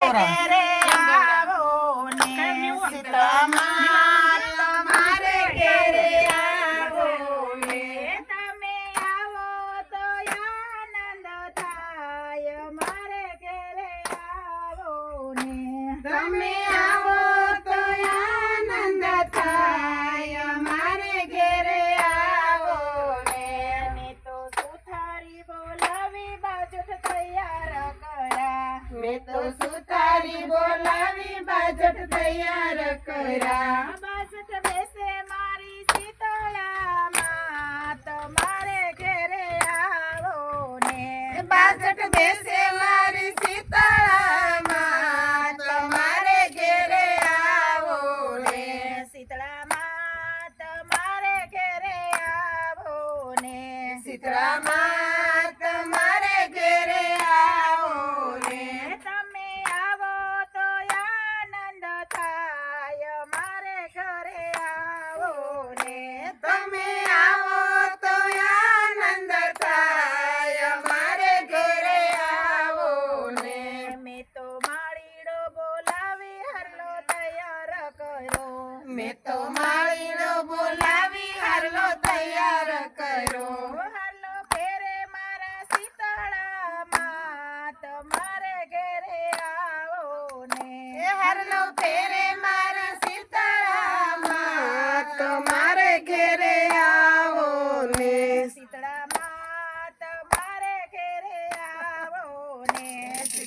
ahora. બોલાવી તૈયાર કર્યા. બાસઠ બેસે મારી શીતળામાં. તમારે ઘેરે આવો ને. બાજટ બેસે મારી સીતારામાં તમારે ઘેરે આવો ને. શીતળામાં તમારે ઘરે આવો ને. સીતરામાં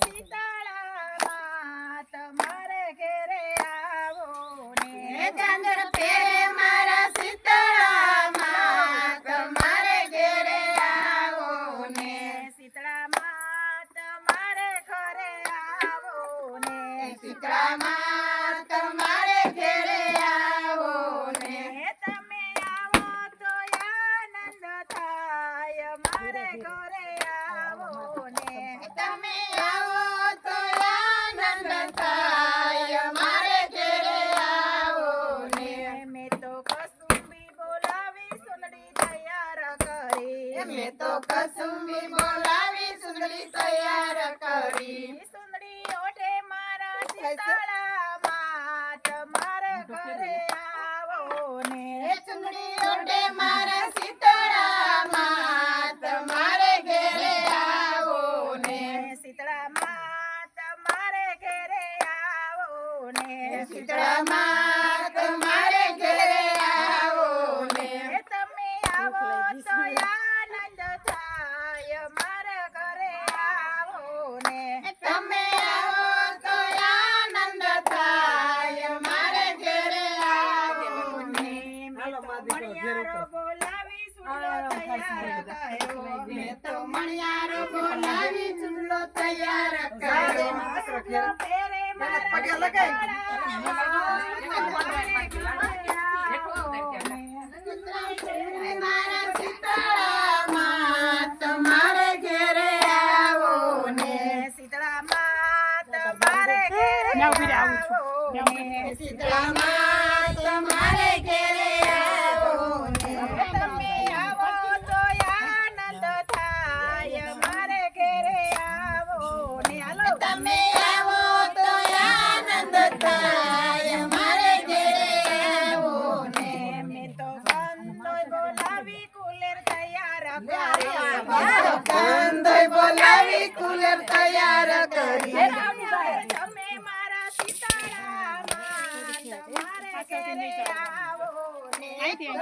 Sita! કસુંબી બોલાવી સુંદરી તૈયાર કરી. સુંદરી ઓઠે મારા શીતળામાં તમારે ઘરે આવો ને. એ ઓઠે મારા સીતારામાં તમારે ઘરે આવો ને તમારે ઘેરે આવો ને તમે આવો તો આનંદ થાય મારા ઘરે આવો ને તમે આવો તો આનંદ થાય મારે ઘેરે આવો ને મણિયારો બોલાવી સુંદરો તૈયાર મેં તો મણિયારો બોલાવી ચૂલો તૈયાર કર્યો. ફેરે મારા મારા સીતારામાં તમારે ઘેરે આવો ને. સીતળામાં તમારે ઘેરે આવો ને સીતળામાં તમારે ઘેરે આવો. ને તમે આવો તો આનંદ થાય મારે ઘરે આવો ને હાલો તમે આવો તો આનંદ થાય મારે ઘેરે આવો ને મેં તો કંદોય બોલાવી કુલેર તૈયાર કર્યા કંદોય બોલાવી કુલર તૈયાર કરી તમે મારા સીતારામાં તમારે ઘરે આવો 来点，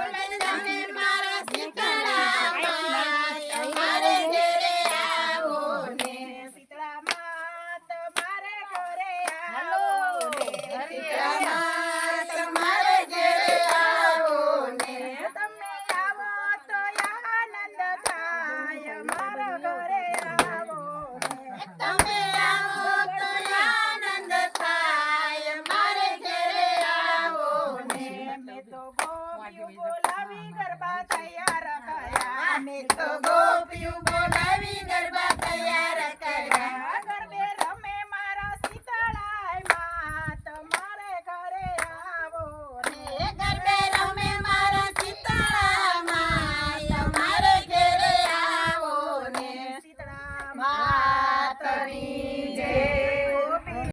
go for you, Bonda.